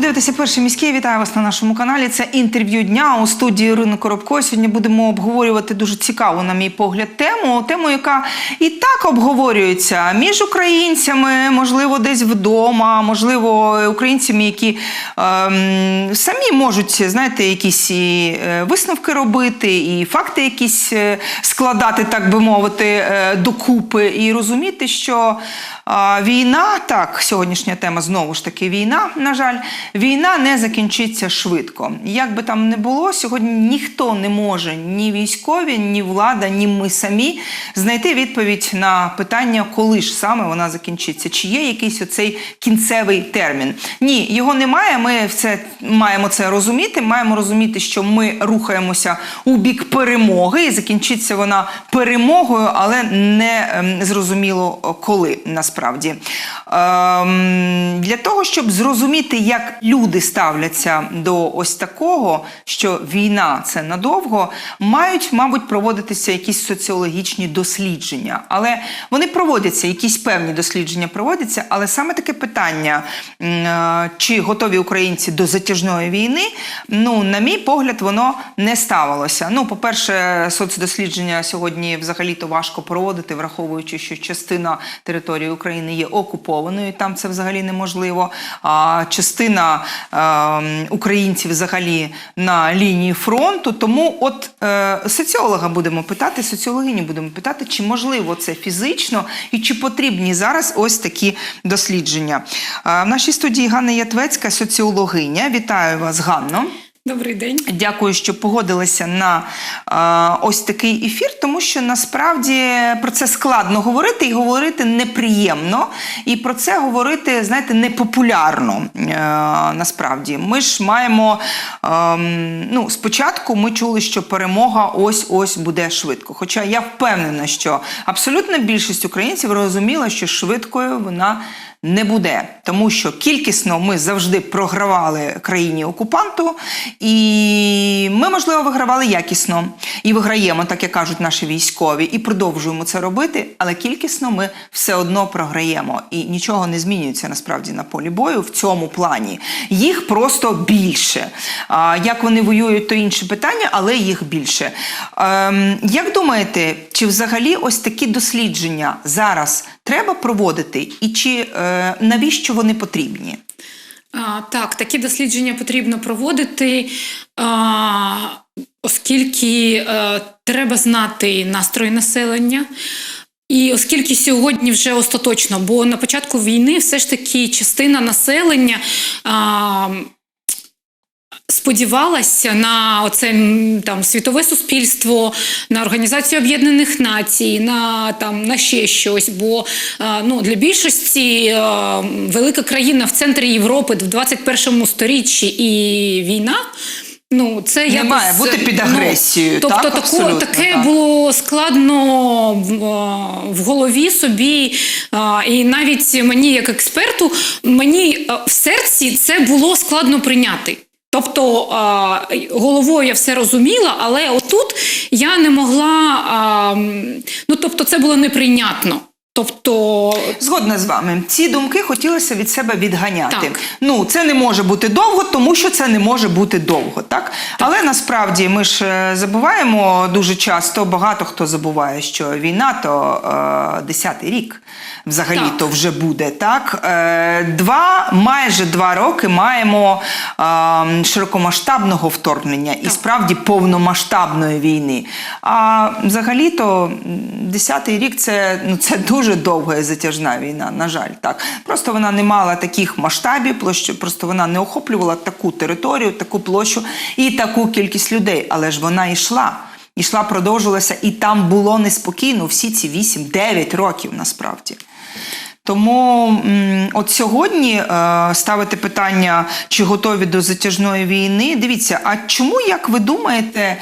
Ви дивитеся перший міський. Вітаю вас на нашому каналі. Це інтерв'ю дня у студії Ірини Коробко. Сьогодні будемо обговорювати дуже цікаву, на мій погляд, тему. Тему, яка і так обговорюється між українцями, можливо, десь вдома, можливо, українцями, які ем, самі можуть знаєте, якісь і е, висновки робити, і факти якісь е, складати, так би мовити, е, докупи, і розуміти, що. Війна, так, сьогоднішня тема знову ж таки війна. На жаль, війна не закінчиться швидко. Як би там не було, сьогодні ніхто не може, ні військові, ні влада, ні ми самі знайти відповідь на питання, коли ж саме вона закінчиться. Чи є якийсь оцей кінцевий термін? Ні, його немає. Ми все маємо це розуміти. Маємо розуміти, що ми рухаємося у бік перемоги, і закінчиться вона перемогою, але не ем, зрозуміло коли насправді. Ем, для того, щоб зрозуміти, як люди ставляться до ось такого, що війна це надовго, мають, мабуть, проводитися якісь соціологічні дослідження. Але вони проводяться, якісь певні дослідження проводяться, але саме таке питання, е, чи готові українці до затяжної війни, ну, на мій погляд, воно не ставилося. Ну, по-перше, соцдослідження сьогодні взагалі-то важко проводити, враховуючи, що частина території України є окупованою, там це взагалі неможливо. А частина е, українців взагалі на лінії фронту. Тому, от е, соціолога будемо питати, соціологині будемо питати, чи можливо це фізично і чи потрібні зараз ось такі дослідження. Е, в нашій студії Ганна Ятвецька, соціологиня. Вітаю вас, Ганно. Добрий день. Дякую, що погодилися на е, ось такий ефір, тому що насправді про це складно говорити і говорити неприємно. І про це говорити, знаєте, непопулярно. Е, насправді, ми ж маємо е, ну, спочатку ми чули, що перемога ось ось буде швидко. Хоча я впевнена, що абсолютна більшість українців розуміла, що швидкою вона не буде, тому що кількісно ми завжди програвали країні окупанту, і ми, можливо, вигравали якісно і виграємо, так як кажуть наші військові, і продовжуємо це робити. Але кількісно ми все одно програємо, і нічого не змінюється насправді на полі бою в цьому плані. Їх просто більше. Як вони воюють, то інше питання, але їх більше. Ем, Як думаєте, чи взагалі ось такі дослідження зараз треба проводити, і чи е, навіщо вони потрібні? А, так, такі дослідження потрібно проводити, а, оскільки е, треба знати настрої населення. І оскільки сьогодні вже остаточно, бо на початку війни все ж таки частина населення. А, Сподівалася на оце там світове суспільство, на Організацію Об'єднаних Націй, на там на ще щось. Бо е, ну для більшості е, велика країна в центрі Європи в 21 сторіччі і війна. Ну, це Не якось, має бути під ну, агресією, тобто так? тако- таке так. було складно в, е, голові собі, і навіть мені, як експерту, мені в серці це було складно прийняти. Тобто головою я все розуміла, але отут я не могла. Ну тобто, це було неприйнятно. Тобто, Згодна з вами. Ці думки хотілося від себе відганяти. Так. Ну, це не може бути довго, тому що це не може бути довго, так? Але насправді ми ж е, забуваємо дуже часто, багато хто забуває, що війна то е, десятий рік взагалі Так. то вже буде. Так? Е, два, майже два роки маємо е, широкомасштабного вторгнення і справді повномасштабної війни. А взагалі-то десятий рік це, ну, це дуже довга і затяжна війна, на жаль. Так. Просто вона не мала таких масштабів, площу, просто вона не охоплювала таку територію, таку площу і таку кількість людей. Але ж вона йшла. Ішла, продовжувалася, і там було неспокійно всі ці 8-9 років насправді. Тому от сьогодні е, ставити питання, чи готові до затяжної війни. Дивіться, а чому, як ви думаєте,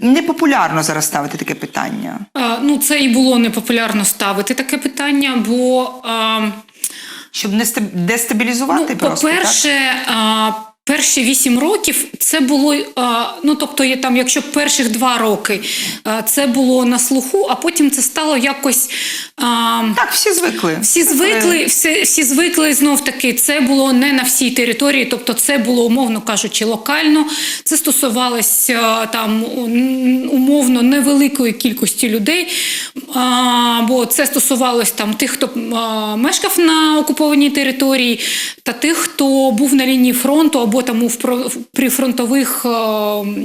непопулярно зараз ставити таке питання? ну це і було непопулярно ставити таке питання, бо. Щоб не дестабілізувати Ну, просто? по-перше, перші вісім років це було. е, Ну тобто, є там, якщо перших два роки е, це було на слуху, а потім це стало якось. е, Так, всі звикли. всі звикли, всі, всі звикли знов таки. Це було не на всій території, тобто це було умовно кажучи локально. Це стосувалося там умовно невеликої кількості людей. А, бо це стосувалось там тих, хто а, мешкав на окупованій території, та тих, хто був на лінії фронту або там у прифронтових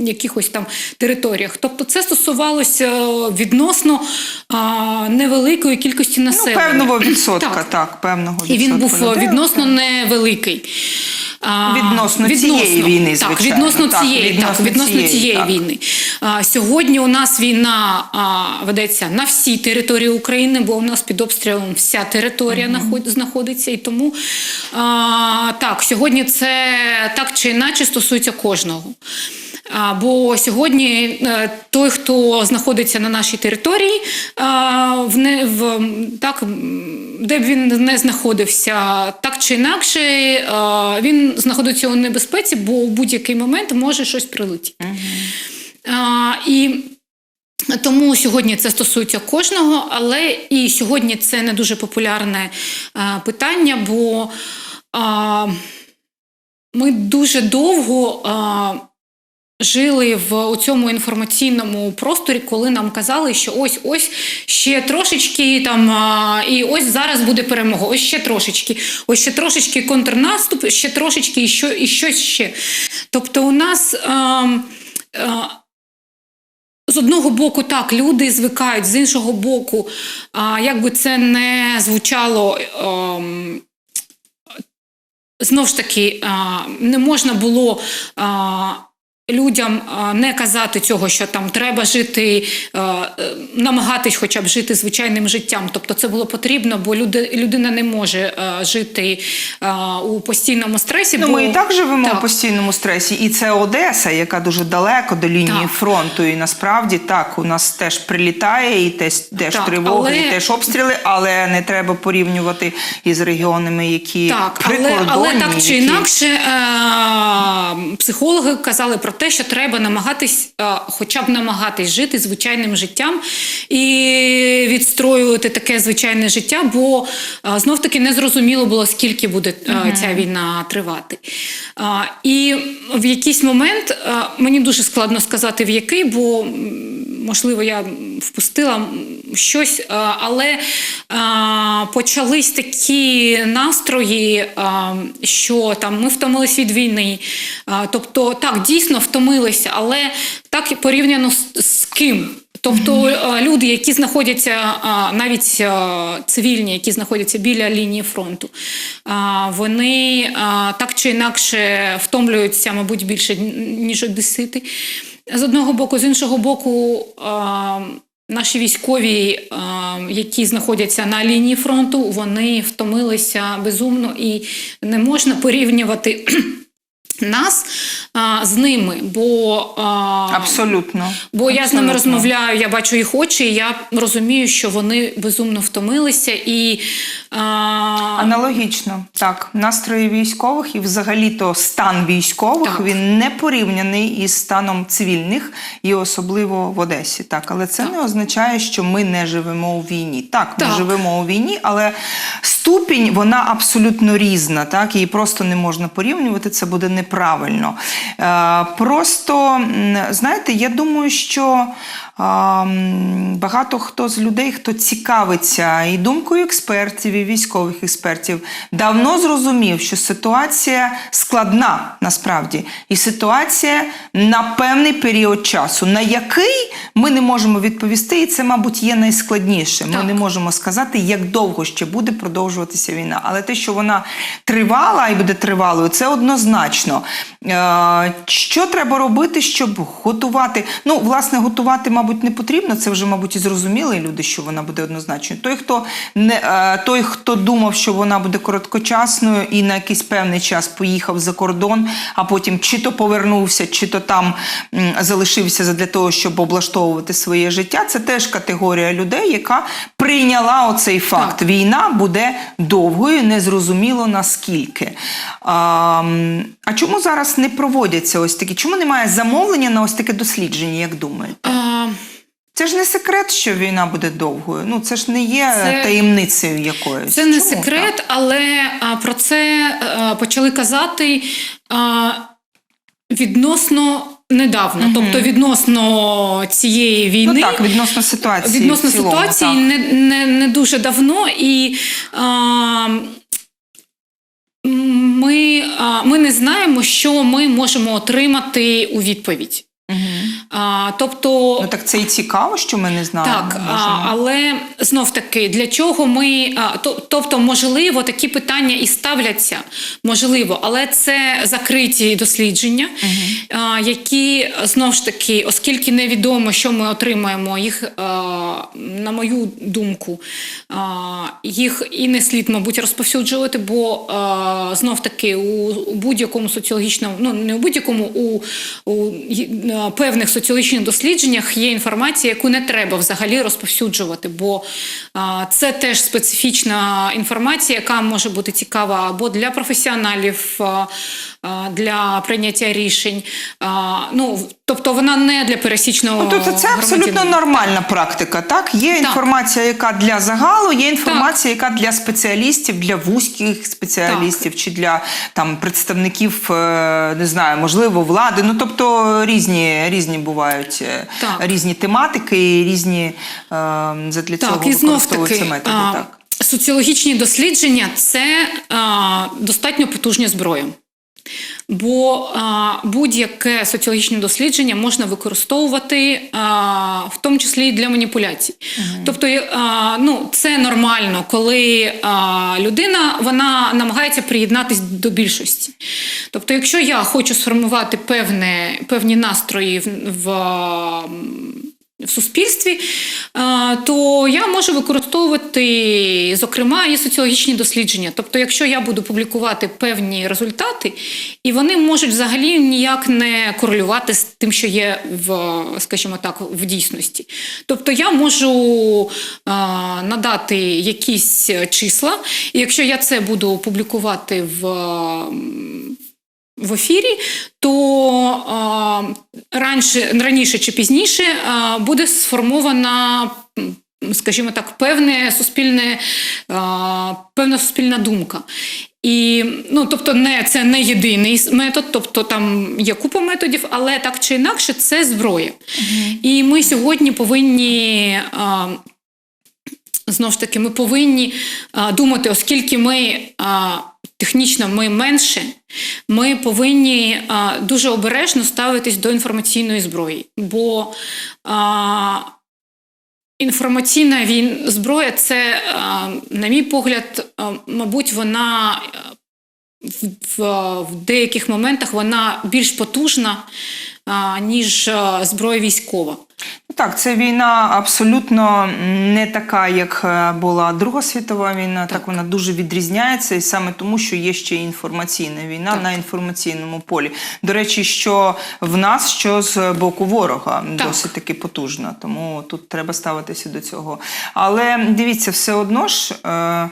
якихось там територіях. Тобто це стосувалося відносно невеликої кількості Ну, населення. певного відсотка, Так. так, певного І він був людей. відносно невеликий. А, Відносно цієї війни, так, звичайно. відносно Так, цієї, відносно так, відносно цієї, цієї так. війни. А, сьогодні у нас війна а, ведеться на всій території України, бо у нас під обстрілом вся територія наход- знаходиться. І тому а, так, сьогодні це так чи інакше стосується кожного. Бо сьогодні е, той, хто знаходиться на нашій території, в не в так, де б він не знаходився, так чи інакше, він знаходиться у небезпеці, бо в будь-який момент може щось прилетіти. А, І тому сьогодні це стосується кожного, але і сьогодні це не дуже популярне е, питання, бо а, ми дуже довго. Жили в цьому інформаційному просторі, коли нам казали, що ось ось ще трошечки там, і ось зараз буде перемога. Ось ще трошечки, ось ще трошечки контрнаступ, ще трошечки і що і щось ще. Тобто, у нас а, а, з одного боку, так, люди звикають, з іншого боку, а, як би це не звучало. ем, Знов ж таки, а, не можна було а, людям не казати цього, що там треба жити, е, намагатись хоча б жити звичайним життям. Тобто це було потрібно, бо люди, людина не може жити у постійному стресі. Ну, бо... ми і так живемо Так. в постійному стресі, і це Одеса, яка дуже далеко до лінії Так. фронту. І насправді так, у нас теж прилітає, і теж, теж Так, тривоги, але- і теж обстріли, але не треба порівнювати із регіонами, які Так, але, але так чи які... інакше, е, психологи казали про те, що треба намагатись, е, хоча б намагатись жити звичайним життям і відстроювати таке звичайне життя, бо е, знов таки не зрозуміло було, скільки буде е, ця війна тривати. І в якийсь момент мені дуже складно сказати, в який, бо можливо я впустила щось, е, але е, почались такі настрої, е, що там ми втомились від війни. Тобто, так, дійсно втомилися, але так і порівняно з, ким. Тобто люди, які знаходяться навіть цивільні, які знаходяться біля лінії фронту, вони так чи інакше втомлюються, мабуть, більше ніж одесити. З одного боку, з іншого боку, наші військові, е, які знаходяться на лінії фронту, вони втомилися безумно і не можна порівнювати. Нас а, з ними, бо а, Абсолютно. Бо я з ними розмовляю, я бачу їх очі, і я розумію, що вони безумно втомилися і а, Аналогічно, так. Настрої військових і взагалі-то стан військових Так. він не порівняний із станом цивільних і особливо в Одесі. Так, але це не означає, що ми не живемо у війні. Так, ми живемо у війні, але ступінь вона абсолютно різна. Так, її просто не можна порівнювати. Це буде неправильно. Е, просто знаєте, я думаю, що. Багато хто з людей, хто цікавиться і думкою експертів, і військових експертів, давно зрозумів, що ситуація складна насправді, і ситуація на певний період часу, на який ми не можемо відповісти, і це, мабуть, є найскладніше. Ми Так. не можемо сказати, як довго ще буде продовжуватися війна. Але те, що вона тривала і буде тривалою, це однозначно. Е, Що треба робити, щоб готувати? Ну, власне, готувати, мабуть. Мабуть, не потрібно. Це вже, мабуть, і зрозуміли люди, що вона буде однозначною. Той, хто не е, той, хто думав, що вона буде короткочасною і на якийсь певний час поїхав за кордон, а потім чи то повернувся, чи то там залишився для того, щоб облаштовувати своє життя. Це теж категорія людей, яка прийняла оцей факт. Так. Війна буде довгою, незрозуміло наскільки. А, а чому зараз не проводяться ось такі? Чому немає замовлення на ось таке дослідження, як думаєте? Це ж не секрет, що війна буде довгою. Ну це ж не є Це- таємницею якоюсь. Це не Чому секрет, так? але а, про це а, почали казати а, відносно недавно. Тобто відносно цієї війни. Ну так, відносно ситуації. відносно в цілому, ситуації так. не, не, не дуже давно, і а, ми, а, ми не знаємо, що ми можемо отримати у відповідь. А, тобто, Ну так це і цікаво, що ми не знаємо. так, а, але знов таки, для чого ми. А, то, тобто, можливо, такі питання і ставляться, можливо, але це закриті дослідження, а, які знов ж таки, оскільки невідомо, що ми отримаємо, їх, а, на мою думку, а, їх і не слід, мабуть, розповсюджувати, бо а, знов таки у, у будь-якому соціологічному, ну не у будь-якому, у, у а, певних соціологічних дослідженнях є інформація, яку не треба взагалі розповсюджувати, бо це теж специфічна інформація, яка може бути цікава або для професіоналів, для прийняття рішень. Ну, тобто вона не для пересічного Ну, тобто це абсолютно нормальна практика. Так, є інформація, яка для загалу, є інформація, яка для спеціалістів, для вузьких спеціалістів чи для там представників, е, не знаю, можливо, влади. Ну тобто різні, різні бувають е, Так. різні тематики, і різні е, задля цього Так, і знов використовуються таки, методи. а, так. соціологічні дослідження це а, достатньо потужна зброя. Бо будь-яке соціологічне дослідження можна використовувати, а, в тому числі і для маніпуляцій. Тобто, а, ну, це нормально, коли а, людина вона намагається приєднатися до більшості. Тобто, якщо я хочу сформувати певне, певні настрої в, в в суспільстві, е, то я можу використовувати, зокрема, і соціологічні дослідження. Тобто, якщо я буду публікувати певні результати, і вони можуть взагалі ніяк не корелювати з тим, що є в, скажімо так, в дійсності. Тобто я можу е, надати якісь числа, і якщо я це буду публікувати в. В ефірі, то а, раніше, раніше чи пізніше а, буде сформована, скажімо так, певне суспільне, а, певна суспільна думка. І ну, тобто, не це не єдиний метод, тобто там є купа методів, але так чи інакше це зброя. І ми сьогодні повинні. А, Знову ж таки, ми повинні а, думати, оскільки ми а, технічно ми менше, ми повинні дуже обережно ставитись до інформаційної зброї. Бо інформаційна зброя це, на мій погляд, мабуть, вона. В, в, деяких моментах вона більш потужна, а, ніж а, зброя військова. Ну, Так, це війна абсолютно не така, як е, була Друга світова війна. Так, вона дуже відрізняється, і саме тому, що є ще інформаційна війна Так. на інформаційному полі. До речі, що в нас, що з боку ворога, Так. досить таки потужна. Тому тут треба ставитися до цього. Але дивіться, все одно ж. Е,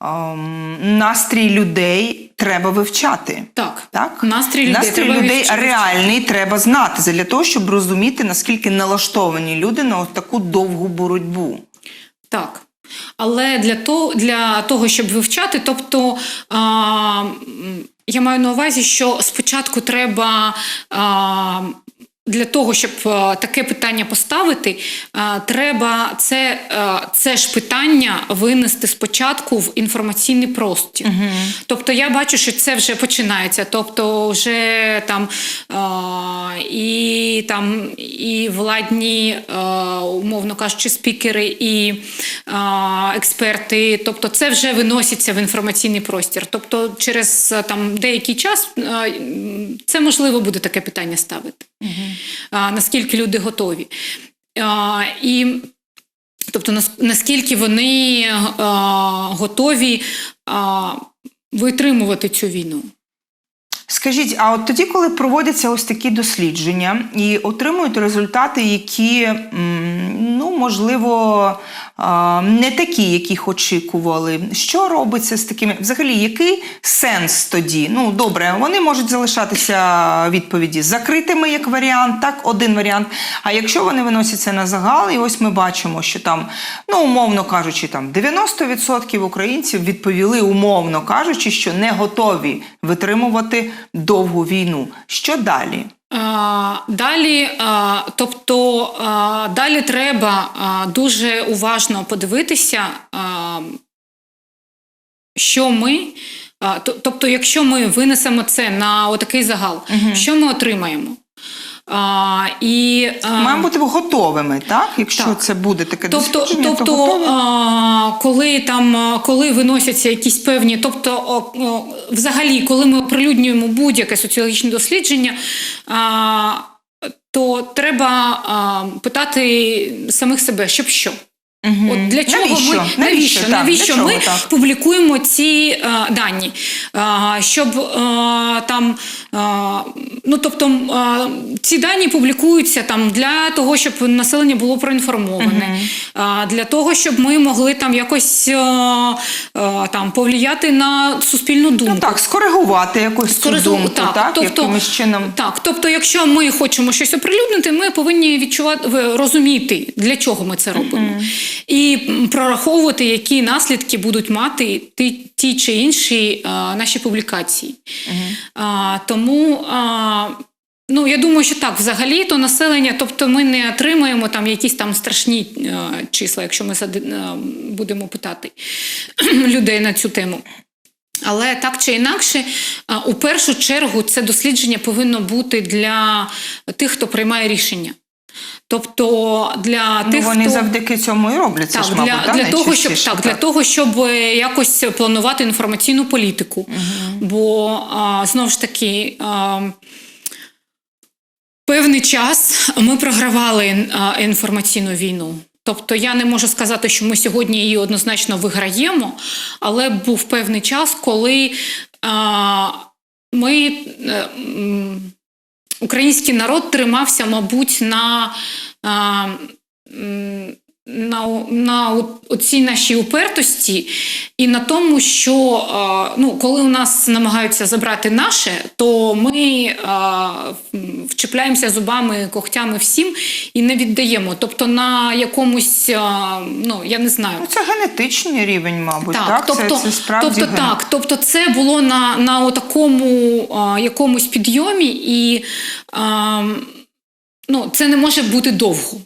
ем, Настрій людей треба вивчати. Так, Так? настрій людей Настрій треба людей вивчати. реальний треба знати для того, щоб розуміти, наскільки налаштовані люди на таку довгу боротьбу. Так. Але для того, для того щоб вивчати, тобто а, я маю на увазі, що спочатку треба. А, для того, щоб е, таке питання поставити, е, треба це, е, це ж питання винести спочатку в інформаційний простір. Тобто я бачу, що це вже починається. Тобто, вже там і там і владні, умовно кажучи, спікери, і експерти. Тобто, це вже виноситься в інформаційний простір. Тобто, через там деякий час це можливо буде таке питання ставити. Наскільки люди готові. і тобто наскільки вони готові витримувати цю війну. Скажіть, а от тоді, коли проводяться ось такі дослідження і отримують результати, які, ну, можливо, не такі, яких очікували, що робиться з такими? Взагалі, який сенс тоді? Ну, добре, вони можуть залишатися відповіді закритими як варіант, так, один варіант. А якщо вони виносяться на загал, і ось ми бачимо, що там, ну, умовно кажучи, там 90% українців відповіли, умовно кажучи, що не готові витримувати довгу війну. Що далі? Далі, тобто, далі треба дуже уважно подивитися, що ми. Тобто, якщо ми винесемо це на отакий загал, що ми отримаємо? А, і, а, Маємо бути готовими, так? Якщо Так. це буде таке Тобто, дослідження, то тобто готові. а, коли там коли виносяться якісь певні, тобто, о, о, взагалі, коли ми оприлюднюємо будь-яке соціологічне дослідження, а, то треба а, питати самих себе, щоб що. Мгм. От для чого навіщо? ми навіщо, Так, навіщо для чого ми так? публікуємо ці е, дані? Е, щоб е, там, е, ну тобто, е, ці дані публікуються там для того, щоб населення було проінформоване, е, для того, щоб ми могли там якось е, е, там повлияти на суспільну думку. Ну так, скоригувати якусь Скоригу- думку, так, так, тобто- якимось чином. Так, тобто, якщо ми хочемо щось оприлюднити, ми повинні відчувати розуміти, для чого ми це робимо, і прораховувати, які наслідки будуть мати ті, ті чи інші а, наші публікації. А, тому. А, Ну, я думаю, що так, взагалі то населення, тобто ми не отримаємо там якісь там страшні е, числа, якщо ми зади- е, будемо питати людей на цю тему. Але так чи інакше, у першу чергу це дослідження повинно бути для тих, хто приймає рішення. Тобто для Ну, тих, вони хто завдяки цьому і роблять це так, ж, для, мабуть, так, для того, щоб найчастіше, так, для того, щоб е, якось планувати інформаційну політику. Бо а, знову ж таки. А, Певний час ми програвали а, інформаційну війну. Тобто я не можу сказати, що ми сьогодні її однозначно виграємо, але був певний час, коли а, ми, е, український народ тримався, мабуть, на, а, на, на о- цій нашій упертості і на тому, що ну, коли у нас намагаються забрати наше, то ми а, м, вчепляємося зубами, когтями всім і не віддаємо. Тобто на якомусь, а, ну я не знаю. Ну, це генетичний рівень, мабуть, так? тобто, це, це справді тобто, ген- так, тобто це було на, на такому якомусь підйомі, і а, ну, це не може бути довго.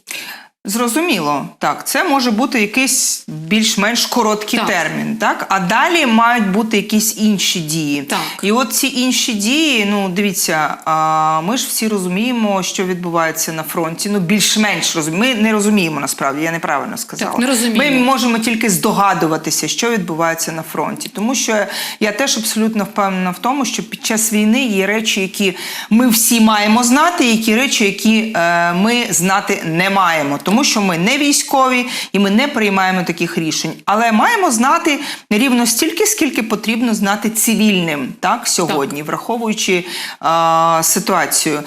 Зрозуміло, так, це може бути якийсь більш-менш короткий Так. термін, так? А далі мають бути якісь інші дії. Так. І от ці інші дії, ну дивіться, а, ми ж всі розуміємо, що відбувається на фронті. Ну, більш-менш розуміємо. Ми не розуміємо насправді, я неправильно сказала. Так, не розуміємо. Ми можемо тільки здогадуватися, що відбувається на фронті. Тому що я теж абсолютно впевнена в тому, що під час війни є речі, які ми всі маємо знати, і які речі, які е, ми знати не маємо. Тому що ми не військові і ми не приймаємо таких рішень. Але маємо знати рівно стільки, скільки потрібно знати цивільним, так сьогодні, враховуючи е, ситуацію.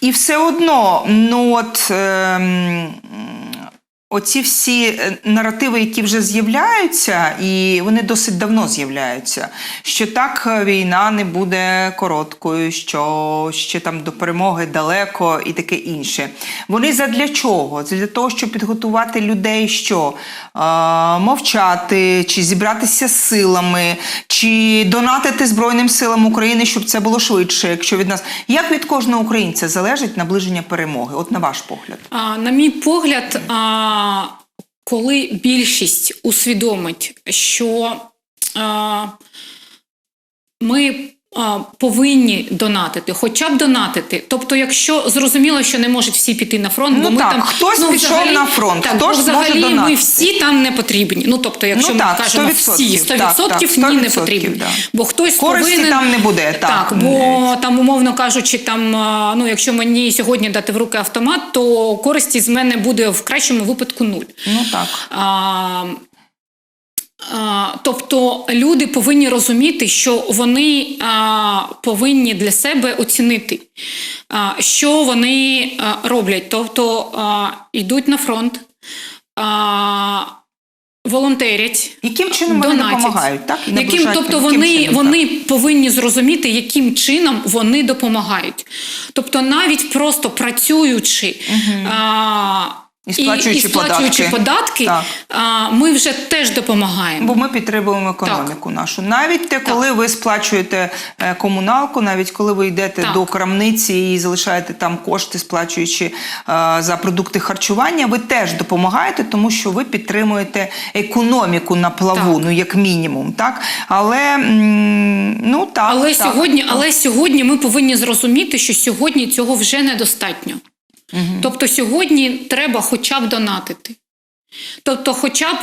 І все одно, ну от. ем, Оці всі е, наративи, які вже з'являються, і вони досить давно з'являються, що так е, війна не буде короткою, що ще там до перемоги далеко і таке інше. Вони задля чого? Для того, щоб підготувати людей, що е, мовчати, чи зібратися з силами, чи донатити Збройним силам України, щоб це було швидше, якщо від нас. Як від кожного українця залежить наближення перемоги? От на ваш погляд. А, на мій погляд, а, коли більшість усвідомить, що ми повинні донатити, хоча б донатити. Тобто, якщо зрозуміло, що не можуть всі піти на фронт, Ну бо ми так, там хтось ну, пішов взагалі- на фронт, так, хто бо ж зможе взагалі ми всі там не потрібні. Ну тобто, якщо Ну ми так, кажемо 100%, всі 100% так, так, ні не 100%, потрібні, да. бо хтось Користі повинен там не буде, так. Так, бо там, умовно кажучи, там ну якщо мені сьогодні дати в руки автомат, то користі з мене буде в кращому випадку нуль. Ну так. А, тобто люди повинні розуміти, що вони повинні для себе оцінити, що вони роблять. Тобто йдуть на фронт, волонтерять. Яким чином вони допомагають, так? І Яким, тобто яким вони, чином, так? повинні зрозуміти, яким чином вони допомагають. Тобто, навіть просто працюючи а, І сплачуючи і, сплачуючи податки. податки, а, ми вже теж допомагаємо. Бо ми підтримуємо економіку нашу. Навіть те, коли ви сплачуєте е, комуналку, навіть коли ви йдете Так. до крамниці і залишаєте там кошти, сплачуючи е, за продукти харчування, ви теж допомагаєте, тому що ви підтримуєте економіку на плаву, Так. ну як мінімум, так. Але ну так, Але так. сьогодні, але сьогодні ми повинні зрозуміти, що сьогодні цього вже недостатньо. Тобто сьогодні треба хоча б донатити. Тобто, хоча б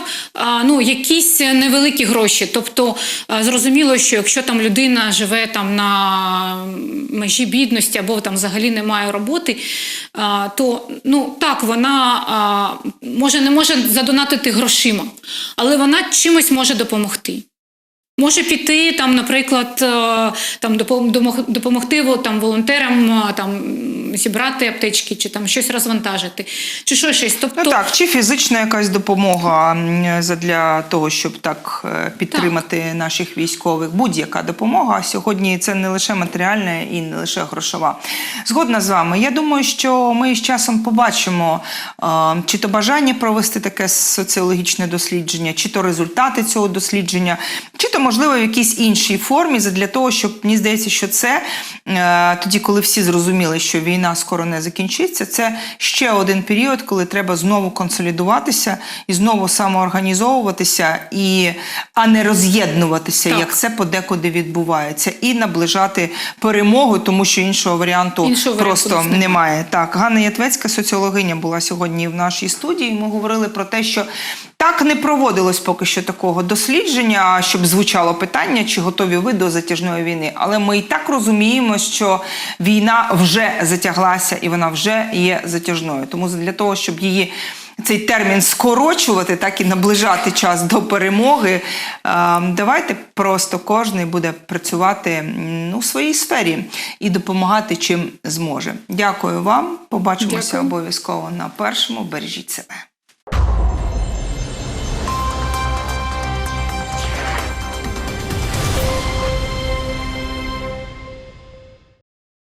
ну, якісь невеликі гроші. Тобто, зрозуміло, що якщо там людина живе там на межі бідності або там взагалі немає роботи, то ну так вона може не може задонатити грошима, але вона чимось може допомогти. Може піти там, наприклад, е, там допомогти там волонтерам е, там зібрати аптечки, чи там щось розвантажити, чи що щось. Тобто, Ну так, чи фізична якась допомога для того, щоб так е, підтримати наших військових, будь-яка допомога. Сьогодні це не лише матеріальна і не лише грошова. Згодна з вами. Я думаю, що ми з часом побачимо, чи то бажання провести таке соціологічне дослідження, чи то результати цього дослідження, чи то можливо в якійсь іншій формі, для того, щоб мені здається, що це е, тоді, коли всі зрозуміли, що війна скоро не закінчиться, це ще один період, коли треба знову консолідуватися і знову самоорганізовуватися, і, а не роз'єднуватися, як це подекуди відбувається, і наближати перемогу, тому що іншого варіанту Іншого просто у нас немає. немає. Так, Ганна Ятвецька, соціологиня, була сьогодні в нашій студії. Ми говорили про те, що так не проводилось поки що такого дослідження, щоб звучало питання, чи готові ви до затяжної війни. Але ми і так розуміємо, що війна вже затяглася і вона вже є затяжною. Тому для того, щоб її цей термін скорочувати, так і наближати час до перемоги. е, Давайте просто кожен буде працювати ну, в своїй сфері і допомагати чим зможе. Дякую вам. Побачимося обов'язково на першому. Бережіть себе.